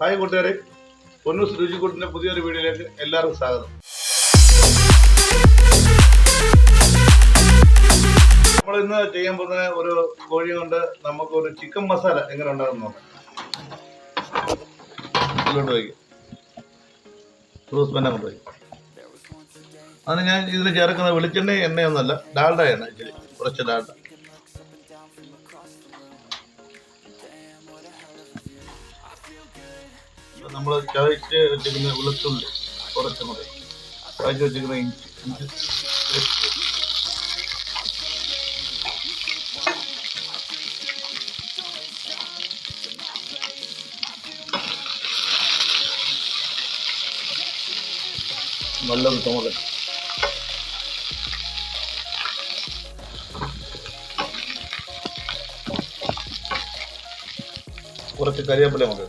Hi കൂട്ടുകാരെ. പൊന്നൂസ് രുചിക്കൂട്ടിന്റെ പുതിയൊരു വീഡിയോയിലേക്ക് എല്ലാവർക്കും സ്വാഗതം. നമ്മൾ ഇന്ന് ചെയ്യാൻ പോകുന്ന ഒരു കോഴി കൊണ്ട് നമുക്ക് ഒരു ചിക്കൻ മസാല എങ്ങനെ ഉണ്ടാകും നോക്കാം. വയ്ക്കും. അതിന് ഞാൻ ഇതിൽ ചേർക്കുന്ന വെളിച്ചെണ്ണ എണ്ണയൊന്നുമല്ല ഡാൽഡ എണ്ണ കുറച്ച് ഡാൽഡ. നമ്മൾ ചതച്ച് വെച്ചിരിക്കുന്ന വെളുത്തുള്ളി കുറച്ച് മതി ചതച്ച് വെച്ചിരിക്കുന്ന ഇഞ്ചി. ഇഞ്ചി. നല്ലൊരു ചുമതല കുറച്ച് കരിവേപ്പില മതി.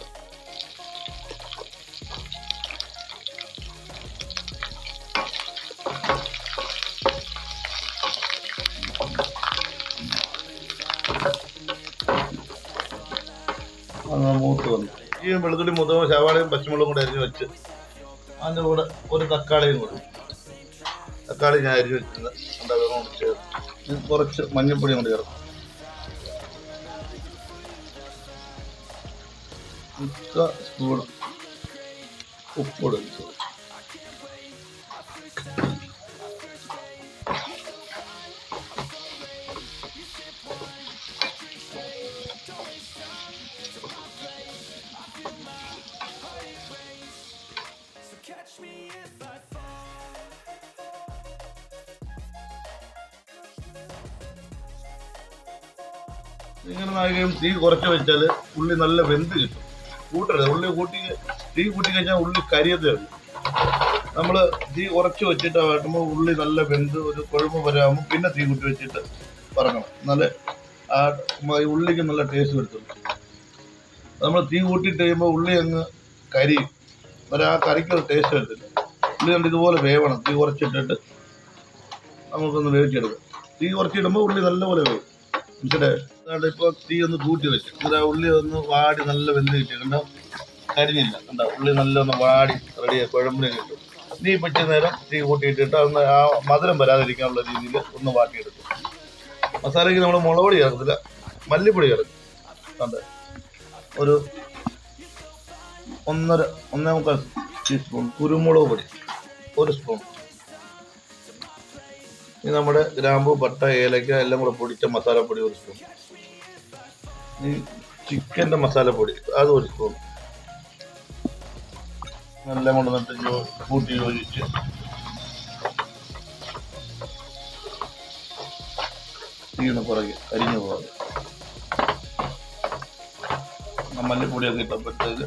മൂത്ത് വന്നു. ഈ വെളുത്തുള്ളി മുതൽ ശവാളയും പച്ചമുളകും കൂടെ അരിഞ്ഞ് വെച്ച് അതിന്റെ കൂടെ ഒരു തക്കാളിയും കൂടി. തക്കാളി ഞാൻ അരിഞ്ഞ് വെച്ചിരുന്നു എന്താ കൊണ്ട് ചേർത്ത്. കുറച്ച് മഞ്ഞൾപ്പൊടിയും കൂടി ചേർക്കും മുക്ക സ്പൂൺ ഉപ്പ് ഇങ്ങനെ നായികയും തീ കുറച്ച് വെച്ചാൽ ഉള്ളി നല്ല വെന്ത് കിട്ടും. കൂട്ടരുത്. ഉള്ളി കൂട്ടി തീ കൂട്ടി കഴിഞ്ഞാൽ ഉള്ളി കരിയത് നമ്മൾ തീ കുറച്ച് വെച്ചിട്ട് ആട്ടുമ്പോൾ ഉള്ളി നല്ല വെന്ത് ഒരു കുഴമ്പ് വരാകുമ്പോൾ പിന്നെ തീ കൂട്ടി വെച്ചിട്ട് പറക്കണം. നല്ല ആ ഉള്ളിക്ക് നല്ല ടേസ്റ്റ് വരുത്തുള്ളൂ നമ്മൾ തീ കൂട്ടിയിട്ട് കഴിയുമ്പോൾ ഉള്ളി അങ്ങ് കരിയും. ഒരു ആ കറിക്ക് ഒരു ടേസ്റ്റ് വരത്തില്ല. ഉള്ളി കണ്ട് ഇതുപോലെ വേവണം. തീ കുറച്ചിട്ടിട്ട് നമുക്കൊന്ന് വേവിച്ചെടുക്കാം. തീ കുറച്ചിടുമ്പോൾ ഉള്ളി നല്ലപോലെ വേവും. മനസ്സിലായോ? ഇപ്പോൾ തീ ഒന്ന് കൂട്ടി വെച്ചു. എന്നിട്ട് ആ ഉള്ളി ഒന്ന് വാടി നല്ല വെന്ത് കിട്ടി. കണ്ടോ? കരിഞ്ഞില്ല. കണ്ടോ? ഉള്ളി നല്ല ഒന്ന് വാടി റെഡിയായി കുഴമ്പിന് കിട്ടും. നീ പറ്റിയ നേരം തീ കൂട്ടിയിട്ടിട്ട് അന്ന് ആ മധുരം വരാതിരിക്കാനുള്ള രീതിയിൽ ഒന്ന് വാട്ടിയെടുക്കും. മസാലയ്ക്ക് നമ്മൾ മുളകുപൊടി ചേർക്കത്തില്ല മല്ലിപ്പൊടി ചേർക്കും. കണ്ടോ? ഒരു ഒന്നര ഒന്നേ മുക്കാൽ ടീസ്പൂൺ കുരുമുളക് പൊടി. ഒരു സ്പൂൺ. ഇത് നമ്മുടെ ഗ്രാമ്പു പട്ട ഏലക്ക എല്ലാം കൂടെ പൊടിച്ച മസാലപ്പൊടി ഒരു സ്പൂൺ ഈ ചിക്കന്റെ മസാലപ്പൊടി അത് ഒരു സ്പൂൺ എല്ലാം കൊണ്ട് നട്ട് കൂട്ടി യോജിച്ച്. തീണ് പുറകെ കരിഞ്ഞു പോകാതെ മല്ലിപ്പൊടിയൊക്കെ ഇട്ടപ്പോഴത്തേക്ക്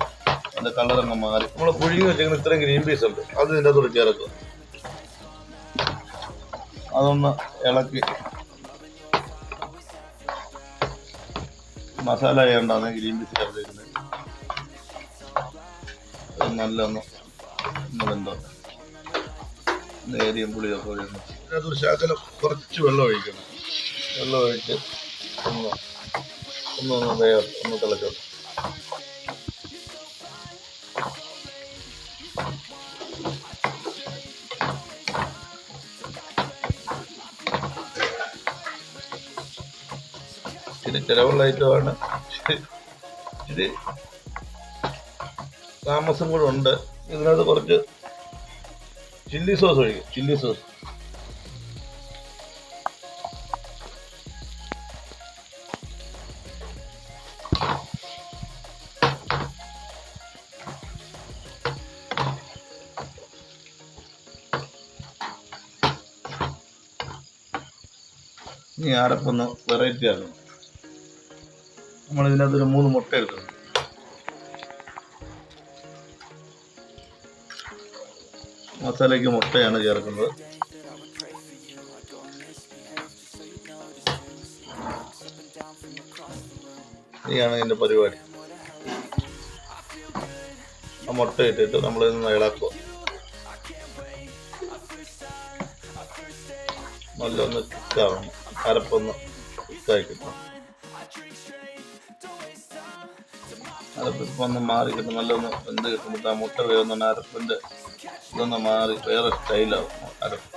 അതിന്റെ കളറങ്ങ് മാറി. നമ്മൾ പുഴുങ്ങി വെച്ചിരിക്കുന്ന ഇത്രയും ഗ്രീൻ പീസ് ഉണ്ട്. അത് ഇതിന്റെ അകത്തോട് ചേർക്കുക. അതൊന്ന് ഇളക്കി. മസാല ചെയ്യണ്ടാന്ന് ഗ്രീൻ പീസ് ചേർത്തിരിക്കുന്നത് അത് നല്ല ഒന്ന് നമ്മളെന്തോ നേരിയും പുളിയൊക്കെ ഇതിനകത്തൊരു ശകലം കുറച്ച് വെള്ളം ഒഴിക്കണം. വെള്ളം ഒഴിച്ച് ഒന്ന് ഒന്ന് ഒന്ന് വേർ ഒന്ന് തിളച്ചോ ഇച്ചിരി ചിലവുള്ള ഐറ്റമാണ്. ഇത് താമസം കൂടെ ഉണ്ട്. ഇതിനകത്ത് കുറച്ച് ചില്ലി സോസ് ഒഴിക്കും. Chilli sauce. ഇനി ആരപ്പൊന്ന് വെറൈറ്റി ആക്കണം നമ്മൾ ഇതിനകത്ത് ഒരു മൂന്ന് മുട്ട എടുക്കുന്നു മസാലയ്ക്ക് മുട്ടയാണ് ചേർക്കുന്നത്. ഇതാണ് ഇതിന്റെ പരിപാടി. ആ മുട്ട ഇട്ടിട്ട് നമ്മൾ ഇന്ന് ഇളക്കുക നല്ലൊന്ന് കുക്കാവണം അരപ്പൊന്ന് കുക്കായി കിട്ടണം. അരപ്പിപ്പം ഒന്ന് മാറി കിട്ടും. നല്ലൊന്ന് വെന്ത് കിട്ടുമ്പോൾ ആ മുട്ട വേവുന്ന അരപ്പിന്റെ ഇതൊന്ന് മാറി വേറെ സ്റ്റൈലാവും അരപ്പ്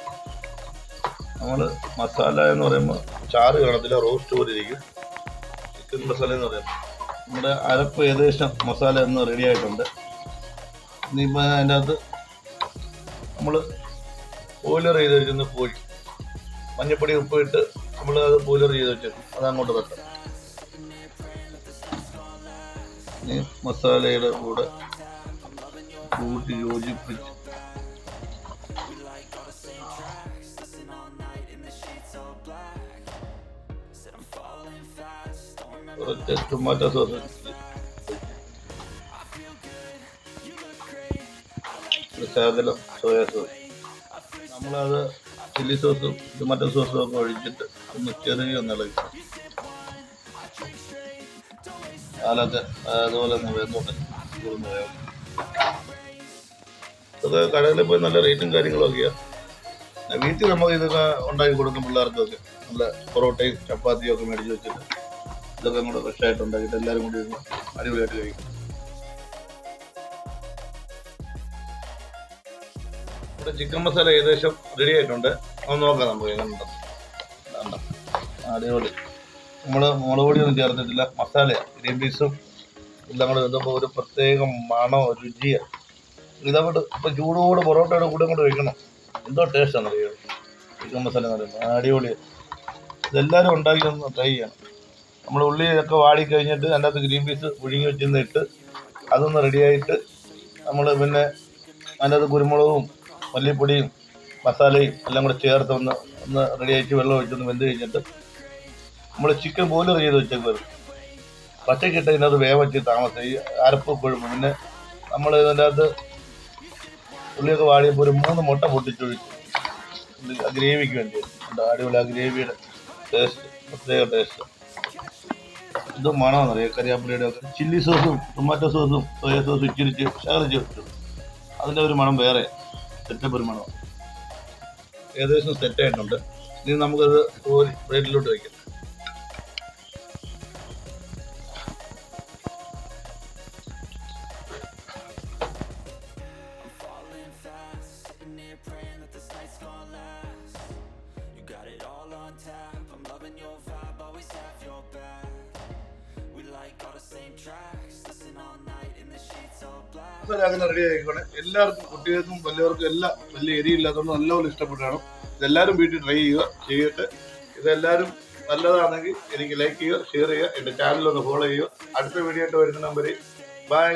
നമ്മൾ മസാല എന്ന് പറയുമ്പോൾ ചാറ് കാണത്തില്ല റോസ്റ്റ് പോലെ ഇരിക്കും. ചിക്കൻ മസാല എന്ന് പറയുമ്പോൾ നമ്മുടെ അരപ്പ് ഏകദേശം മസാല എന്ന് റെഡി ആയിട്ടുണ്ട്. ഇനിയിപ്പോൾ അതിന്റെ അകത്ത് നമ്മൾ ബോയിലർ ചെയ്ത് വെച്ചിരുന്ന കോഴി മഞ്ഞപ്പൊടി ഉപ്പ് ഇട്ട് നമ്മൾ അത് ബോയിലർ ചെയ്ത് വെച്ചിരുന്നു അത് അങ്ങോട്ട് വെക്കാം. മസാലയുടെ കൂടെ കൂട്ടി യോജിപ്പിച്ച് കുറച്ച് ടൊമാറ്റോ സോസ് ശകലം സോയാ സോസ് നമ്മളത് ചില്ലി സോസും ടൊമാറ്റോ സോസും ഒക്കെ ഒഴിച്ചിട്ട് ഒന്ന് ചെറിയ ഒന്ന് പാലൊക്കെ അതുപോലെ ഒന്ന് അതൊക്കെ കടകളിൽ പോയി നല്ല റേറ്റും കാര്യങ്ങളൊക്കെയാണ് വീട്ടിൽ നമ്മൾ ഇതൊക്കെ ഉണ്ടാക്കി കൊടുക്കും പിള്ളേർക്കൊക്കെ. നല്ല പൊറോട്ടയും ചപ്പാത്തിയും ഒക്കെ മേടിച്ച് വെച്ചിട്ട് ഇതൊക്കെ കൂടെ ഫ്രഷ് ആയിട്ട് ഉണ്ടാക്കിയിട്ട് എല്ലാവരും കൂടി അടിപൊളിയായിട്ട് കഴിക്കും. ഇവിടെ ചിക്കൻ മസാല ഏകദേശം റെഡി ആയിട്ടുണ്ട്. ഒന്ന് നോക്കാം നമുക്ക് അടിപൊളി. നമ്മൾ മുളക് പൊടിയൊന്നും ചേർത്തിട്ടില്ല. മസാല ഗ്രീൻ പീസും എല്ലാം കൂടെ വെന്തപ്പോൾ ഒരു പ്രത്യേക മണോ രുചിയാണ് ഇതങ്ങോട്ട് ഇപ്പം ചൂടോട് പൊറോട്ടയുടെ കൂടെ അങ്ങോട്ട് വെക്കണം. എന്തോ ടേസ്റ്റാണ് അറിയോ ചിക്കൻ മസാല എന്ന് പറയുന്നത്. അടിപൊളി ഇതെല്ലാവരും ഉണ്ടാക്കി ഒന്ന് ട്രൈ ചെയ്യണം. നമ്മൾ ഉള്ളിയൊക്കെ വാടി കഴിഞ്ഞിട്ട് അതിന്റെ അകത്ത് ഗ്രീൻ പീസ് പുഴുങ്ങി വെച്ചിരുന്നിട്ട് അതൊന്ന് റെഡിയായിട്ട് നമ്മൾ പിന്നെ അതിന്റെ അകത്ത് കുരുമുളകും മല്ലിപ്പൊടിയും മസാലയും എല്ലാം കൂടെ ചേർത്ത് ഒന്ന് ഒന്ന് റെഡിയായിട്ട് വെള്ളം ഒഴിച്ചൊന്ന് വെന്ത് കഴിഞ്ഞിട്ട് നമ്മൾ ചിക്കൻ ബോയിലർ ചെയ്ത് വെച്ചേക്കുന്നത് പച്ചക്കിട്ട് ഇതിനകത്ത് വേവച്ച് താമസം ഈ അരപ്പ് കൊഴുമ്പ് പിന്നെ നമ്മൾ ഇതിന്റെ അകത്ത് ഉള്ളിയൊക്കെ വാടിയപ്പോൾ ഒരു മൂന്ന് മുട്ട പൊട്ടിച്ചൊഴിച്ചു ഗ്രേവിക്ക് വേണ്ടി അടിപൊളി ആ ഗ്രേവിയുടെ ടേസ്റ്റ് പ്രത്യേക ടേസ്റ്റ് ഇത് മണമെന്നറിയാം കറിയാപ്പിലയുടെ ഒക്കെ. ചില്ലി സോസും ടൊമാറ്റോ സോസും സോയ സോസും ഇച്ചിരിച്ച് ശകലിച്ച് വെച്ചു അതിന്റെ ഒരു മണം വേറെ സെറ്റപ്പ് ഒരു മണം ഏകദേശം സെറ്റായിട്ടുണ്ട് ഇനി നമുക്കത് പ്ലേറ്റിലോട്ട് വയ്ക്കാം അങ്ങനെ റെഡി ആയിക്കോട്ടെ എല്ലാവർക്കും കുട്ടികൾക്കും വലിയവർക്കും എല്ലാം വലിയ എരിയില്ലാത്തതുകൊണ്ട് നല്ലപോലെ ഇഷ്ടപ്പെട്ടാണ്. ഇതെല്ലാവരും വീട്ടിൽ ട്രൈ ചെയ്യുക ചെയ്തിട്ട് ഇതെല്ലാവരും നല്ലതാണെങ്കിൽ എനിക്ക് ലൈക്ക് ചെയ്യുക ഷെയർ ചെയ്യുക എന്റെ ചാനൽ ഒന്ന് ഫോളോ ചെയ്യുക. അടുത്ത വീഡിയോ ആയിട്ട് വരുന്ന നമ്പറിൽ ബൈ